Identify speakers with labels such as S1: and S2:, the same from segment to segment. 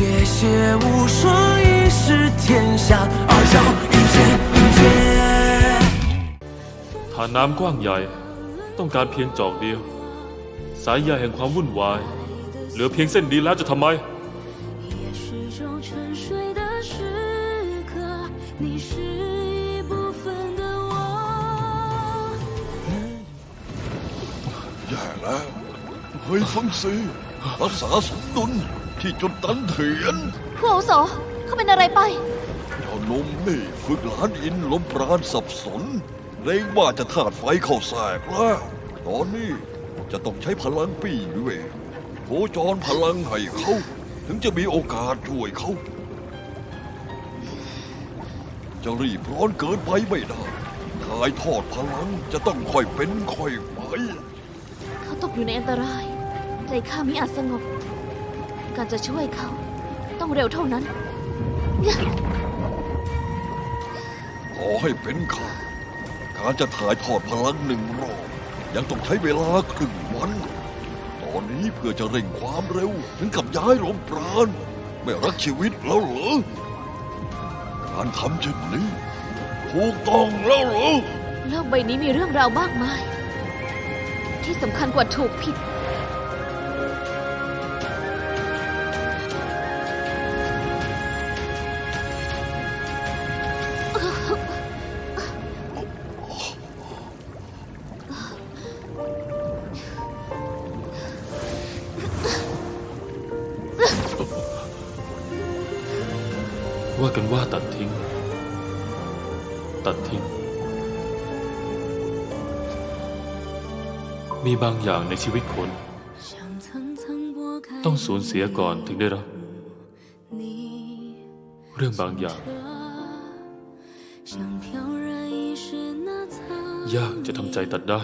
S1: 谢谢无双，一试天下，二小一剑一剑。
S2: ฐานน้ำกว้างใหญ่ ต้องการเพียงจอกเดียว สายใยแห่งความวุ่นวาย เหลือเพียงเส้นเดียวแล้วจะทำไม
S3: 也是种沉睡的时刻，你是一部分的我。
S4: แย่แล้วเฮ้ยฟังสิรักษาสมดุล ที่จุดตันเถียน
S3: ผู้อาวุโสเขาเป็นอะไรไป
S4: เจ้าหนมนี่ฝึกหลานอินลมปราณสับสนเรงว่าจะถาดไฟเข้าแสกแล้วตอนนี้จะต้องใช้พลังปีเวทโคจรพลังให้เขา ถึงจะมีโอกาสช่วยเขา จะรีบร้อนเกินไปไม่ได้ถ่ายทอดพลังจะต้องค่อยเป็นค่อยไป
S3: เขาตกอยู่ในอันตราย ใจข้ามิอาจสงบ การจะช่วยเขา ต้องเร็วเท่านั้น
S4: ขอให้เป็นข้าการจะถ่ายทอดพลังหนึ่งรอบยังต้องใช้เวลาครึ่งวัน ตอนนี้เพื่อจะเร่งความเร็ว ถึงกับย้ายลมปราณไม่รักชีวิตแล้วเหรอ การทำเช่นนี้ถูกต้องแล้วเหรอ
S3: โลกใบนี้มีเรื่องราวมากมาย ที่สำคัญกว่าถูกผิด
S2: ว่ากันว่าตัดทิ้ง ตัดทิ้ง มีบางอย่างในชีวิตคน ต้องสูญเสียก่อนถึงได้รับ เรื่องบางอย่าง ยากจะทำใจตัดได้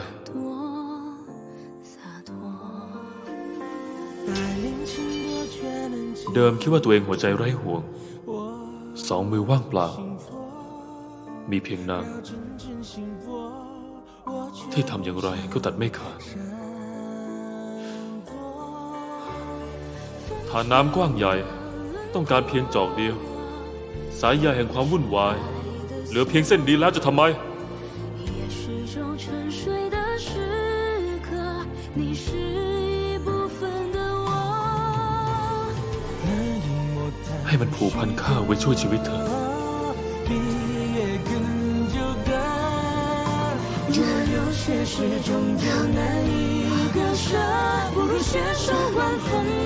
S2: เดิมคิดว่าตัวเองหัวใจไร้ห่วง สองมือว่างเปล่า มีเพียงนาง ที่ทำอย่างไรก็ตัดไม่ขาดฐานน้ำกว้างใหญ่ ต้องการเพียงจอกเดียว สายใหญ่แห่งความวุ่นวาย เหลือเพียงเส้นดีแล้วจะทำไม
S3: 你。
S2: ให้มันผูกพันข้าไว้ช่วยชีวิตเธอ
S1: 比夜更久的，若有些事终究难以割舍，不如携手管风雨莫测。